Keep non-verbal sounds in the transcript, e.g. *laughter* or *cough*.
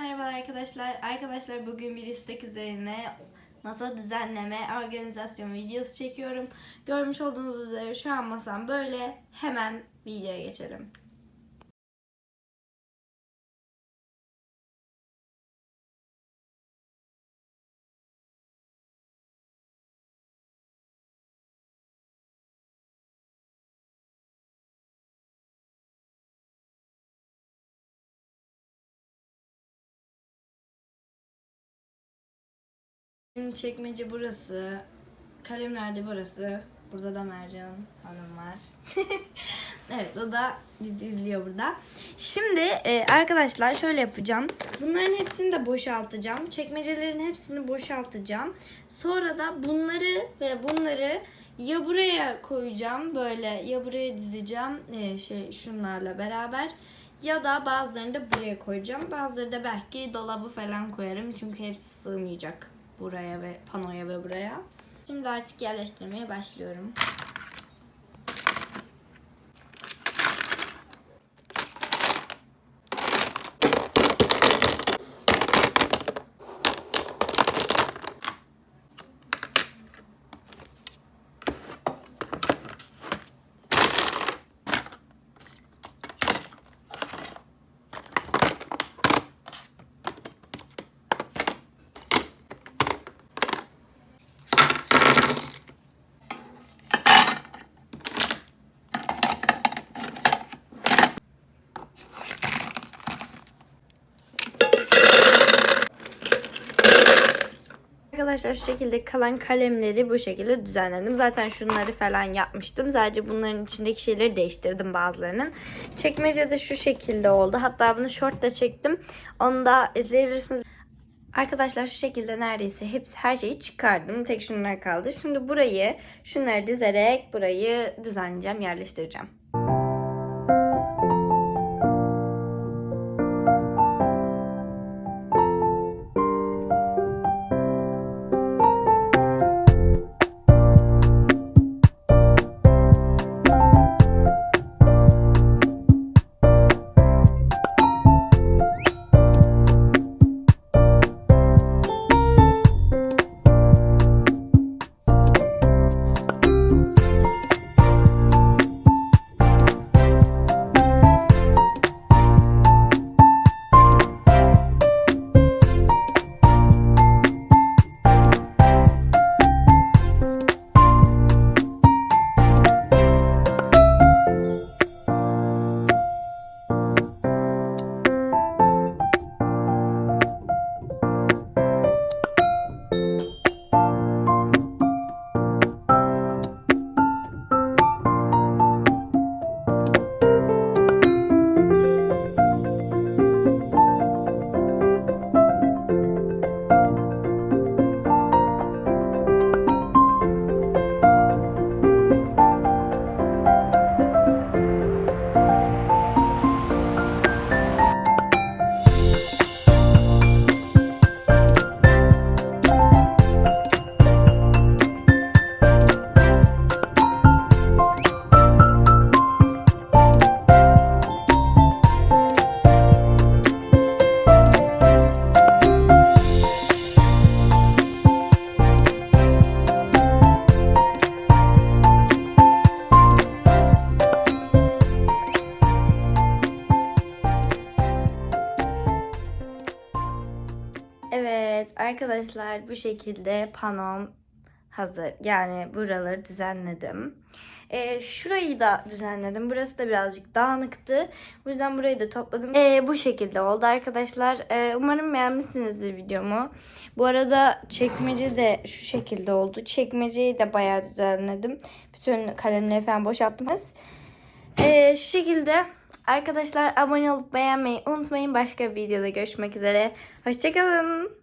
merhabalar arkadaşlar. Arkadaşlar bugün bir istek üzerine masa düzenleme, organizasyon videosu çekiyorum. Görmüş olduğunuz üzere şu an masam böyle. Hemen videoya geçelim. Çekmece burası. Kalemler de burası. Burada da Mercan Hanım var. *laughs* evet o da bizi izliyor burada. Şimdi e, arkadaşlar şöyle yapacağım. Bunların hepsini de boşaltacağım. Çekmecelerin hepsini boşaltacağım. Sonra da bunları ve bunları ya buraya koyacağım böyle ya buraya dizeceğim e, şey şunlarla beraber ya da bazılarını da buraya koyacağım. Bazıları da belki dolabı falan koyarım çünkü hepsi sığmayacak buraya ve panoya ve buraya. Şimdi artık yerleştirmeye başlıyorum. Arkadaşlar şu şekilde kalan kalemleri bu şekilde düzenledim. Zaten şunları falan yapmıştım. Sadece bunların içindeki şeyleri değiştirdim bazılarının. Çekmece de şu şekilde oldu. Hatta bunu short da çektim. Onu da izleyebilirsiniz. Arkadaşlar şu şekilde neredeyse hepsi her şeyi çıkardım. Tek şunlar kaldı. Şimdi burayı şunları dizerek burayı düzenleyeceğim, yerleştireceğim. Evet arkadaşlar bu şekilde panom hazır. Yani buraları düzenledim. Ee, şurayı da düzenledim. Burası da birazcık dağınıktı. Bu yüzden burayı da topladım. Ee, bu şekilde oldu arkadaşlar. Ee, umarım beğenmişsinizdir videomu. Bu arada çekmece de şu şekilde oldu. Çekmeceyi de bayağı düzenledim. Bütün kalemleri falan boşalttım. Ee, şu şekilde arkadaşlar abone olup beğenmeyi unutmayın. Başka bir videoda görüşmek üzere. Hoşçakalın.